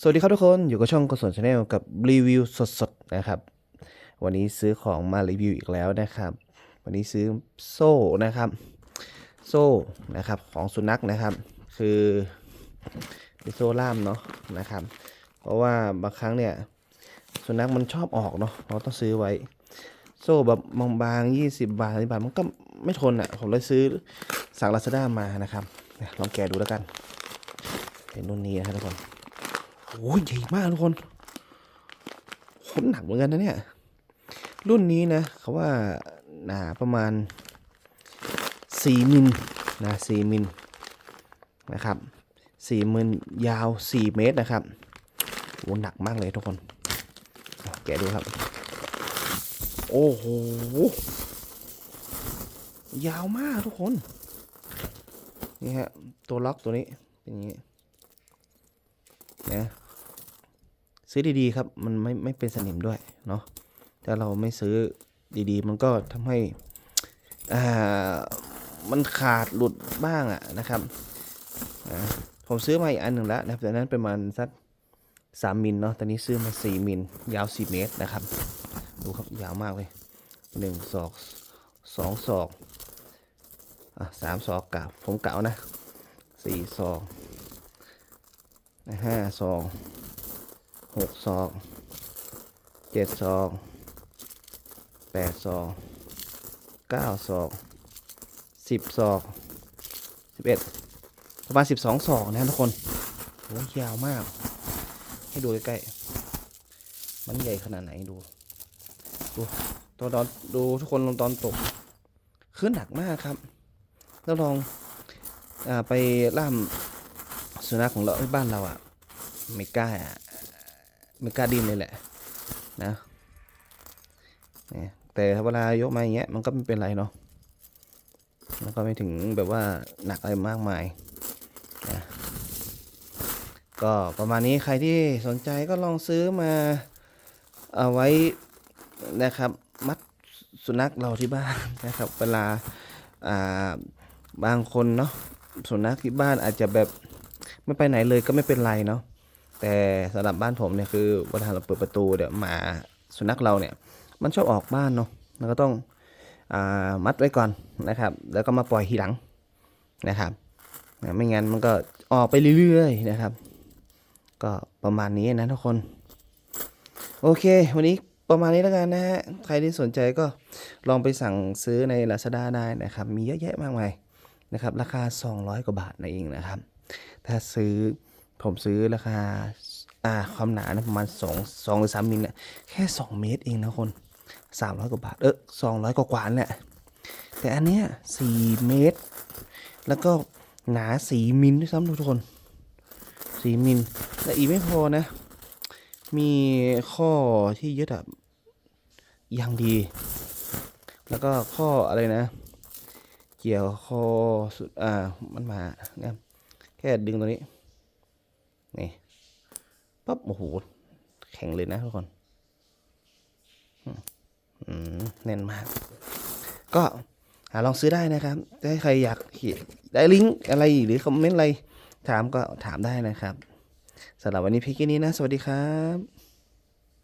สวัสดีครับทุกคนอยู่กับช่องกสนชาแนลกับรีวิวสดๆนะครับ วันนี้ซื้อของมารีวิวอีกแล้วนะครับ วันนี้ซื้อโซ่นะครับ โซ่นะครับของสุนัขนะครับ คือเป็นโซ่ล่ามเนาะนะครับ เพราะว่าบางครั้งเนี่ยสุนัขมันชอบออกเนาะเราต้องซื้อไว้ โซ่แบบบางๆยี่สิบบาทสิบาทมันก็ไม่ทนอะผมเลยซื้อสั่งลาซาด้ามานะครับลองแกะดูแล้วกันเป็นรุ่นนี้นะครับทุกคน โอ้ยใหญ่มากทุกคนคตรหนักเหมือนกันนะเนี่ย รุ่นนี้นะเขาว่าหนาประมาณ 4 มิลนะ4มิลนะครับ4มิลยาว 4 เมตรนะครับโอ้หนักมากเลยทุกคน แกะดูครับ โอ้โห ยาวมากทุกคน นี่ฮะ ตัวล็อกตัวนี้ เป็นอย่างนี้นะ ซื้อดีๆครับ มันไม่ไม่เป็นสนิมด้วยเนาะถ้าเราไม่ซื้อดีๆ มันก็ทำให้อ่ามันขาดหลุดบ้างอะนะครับอ่าผมซื้อมาอีกอันหนึ่งแล้วนะครับแต่นั้นประมาณสักสามมิลเนาะตอนนี้ซื้อมาสี่มิลยาวสี่เมตรนะครับ ดูครับยาวมากเลยหนึ่งศอกสองศอกอะสามศอกกะผมเก่านะสี่ศอกห้าศอก หกศอกเจ็ดศอกแปดศอกเก้าศอกสิบศอกสิบเอ็ดประมาณสิบสองศอกนะทุกคนโอ้ยยาวมาก ให้ดูใกล้ๆมันใหญ่ขนาดไหนดู ดูตอนตอนดูทุกคนลงตอนตกขึ้นหนักมากครับ แล้วลองอาไปล่ามสุนัขของเราที่บ้านเราอะ ไม่กล้าอะ ไม่กล้าดิ้นเลยแหละนะแต่เวลายกมาอย่างเงี้ยมันก็ไม่เป็นไรเนาะมันก็ไม่ถึงแบบว่าหนักอะไรมากมายนะก็ประมาณนี้ใครที่สนใจก็ลองซื้อมาเอาไว้นะครับ มัดสุนัขเราที่บ้านนะครับ เวลาอ่าบางคนเนาะสุนัขที่บ้านอาจจะแบบไม่ไปไหนเลยก็ไม่เป็นไรเนาะ แต่สำหรับบ้านผมเนี่ยคือเวลาเราเปิดประตูเดี๋ยวหมาสุนัขเราเนี่ยมันชอบออกบ้านเนาะเราก็ต้องอมัดไว้ก่อนนะครับ แล้วก็มาปล่อยทีหลังนะครับไม่งั้นมันก็ออกไปเรื่อยๆนะครับ ก็ประมาณนี้นะทุกคน โอเค วันนี้ประมาณนี้แล้วกันนะฮะใครที่สนใจก็ลองไปสั่งซื้อใน Lazada ได้นะครับ มีเยอะแยะมากมายนะครับ ราคา 200 กว่าบาทนั่นเองนะครับ ถ้าซื้อ ผมซื้อราคา อ่าความหนานะประมาณ2 2หรือ3มิลเนี่ยแค่2เมตรเองนะคน300กว่าบาท เออ200กว่ากว่าๆนั่นแหละแต่อันเนี้ย4เมตร แล้วก็หนา4มิลด้วยซ้ำทุกคน4มิลและอีกไม่พอนะ มีข้อที่ยึดอะอย่างดี แล้วก็ข้ออะไรนะ เกี่ยวข้อสุดอ่ามันมาเนี่ยแค่ดึงตัวนี้ นี่ปั๊บโอ้โหแข็งเลยนะทุกคนอืมแน่นมาก ก็หาลองซื้อได้นะครับถ้าใครอยากเห็นได้ลิงก์อะไรหรือคอมเมนต์อะไรถามก็ถามได้นะครับสำหรับวันนี้เพียงแค่นี้นะ สวัสดีครับ